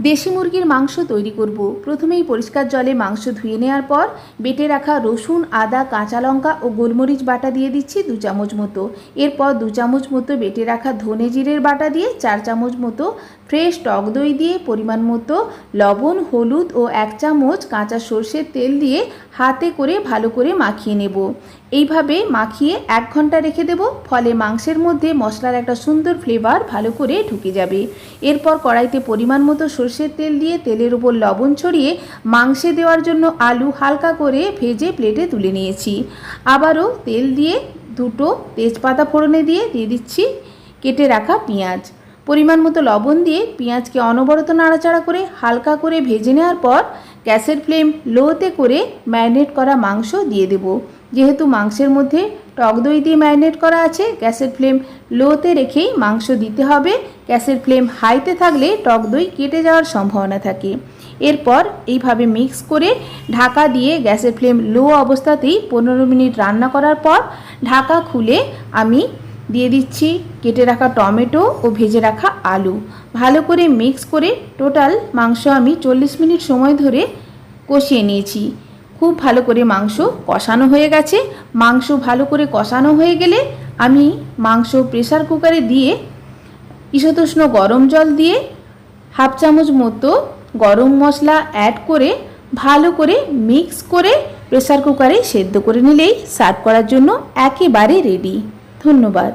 দেশি মুরগির মাংস তৈরি করব। প্রথমেই পরিষ্কার জলে মাংস ধুয়ে নেওয়ার পর বেটে রাখা রসুন, আদা, কাঁচা লঙ্কা ও গোলমরিচ বাটা দিয়ে দিচ্ছি দু চামচ মতো। এরপর দু চামচ মতো বেটে রাখা ধনে জিরের বাটা দিয়ে চার চামচ মতো ফ্রেশ টক দই দিয়ে পরিমাণ মতো লবণ, হলুদ ও এক চামচ কাঁচা সর্ষের তেল দিয়ে হাতে করে ভালো করে মাখিয়ে নেব। এইভাবে মাখিয়ে এক ঘণ্টা রেখে দেব। ফলে মাংসের মধ্যে মশলার একটা সুন্দর ফ্লেভার ভালো করে ঢুকে যাবে। এরপর কড়াইতে পরিমাণ মতো সর্ষের তেল দিয়ে তেলের উপর লবণ ছড়িয়ে মাংসে দেওয়ার জন্য আলু হালকা করে ভেজে প্লেটে তুলে নিয়েছি। আবারও তেল দিয়ে দুটো তেজপাতা ফোড়নে দিয়ে দিয়ে দিচ্ছি, কেটে রাখা পেঁয়াজ। পরিমাণ মতো লবণ দিয়ে পেঁয়াজকে অনবরত নাড়াচাড়া করে হালকা করে ভেজে নেওয়ার পর গ্যাসের ফ্লেম লোতে করে ম্যারিনেট করা মাংস দিয়ে দেব। যেহেতু মাংসের মধ্যে টক দই দিয়ে ম্যারিনেট করা আছে, গ্যাসের ফ্লেম লোতে রেখেই মাংস দিতে হবে। গ্যাসের ফ্লেম হাইতে থাকলে টক দই কেটে যাওয়ার সম্ভাবনা থাকে। এরপর এইভাবে মিক্স করে ঢাকা দিয়ে গ্যাসের ফ্লেম লো অবস্থাতেই পনেরো মিনিট রান্না করার পর ঢাকা খুলে আমি দিয়ে দিচ্ছি কেটে রাখা টমেটো ও ভেজে রাখা আলু। ভালো করে মিক্স করে টোটাল মাংস আমি চল্লিশ মিনিট সময় ধরে কষিয়ে নিয়েছি। খুব ভালো করে মাংস কষানো হয়ে গেছে। মাংস ভালো করে কষানো হয়ে গেলে আমি মাংস প্রেসার কুকারে দিয়ে ঈশতুষ্ণ গরম জল দিয়ে হাফ চামচ মতো গরম মশলা অ্যাড করে ভালো করে মিক্স করে প্রেসার কুকারে সেদ্ধ করে নিলেই সার্ভ করার জন্য একেবারে রেডি ধন্যবাদ।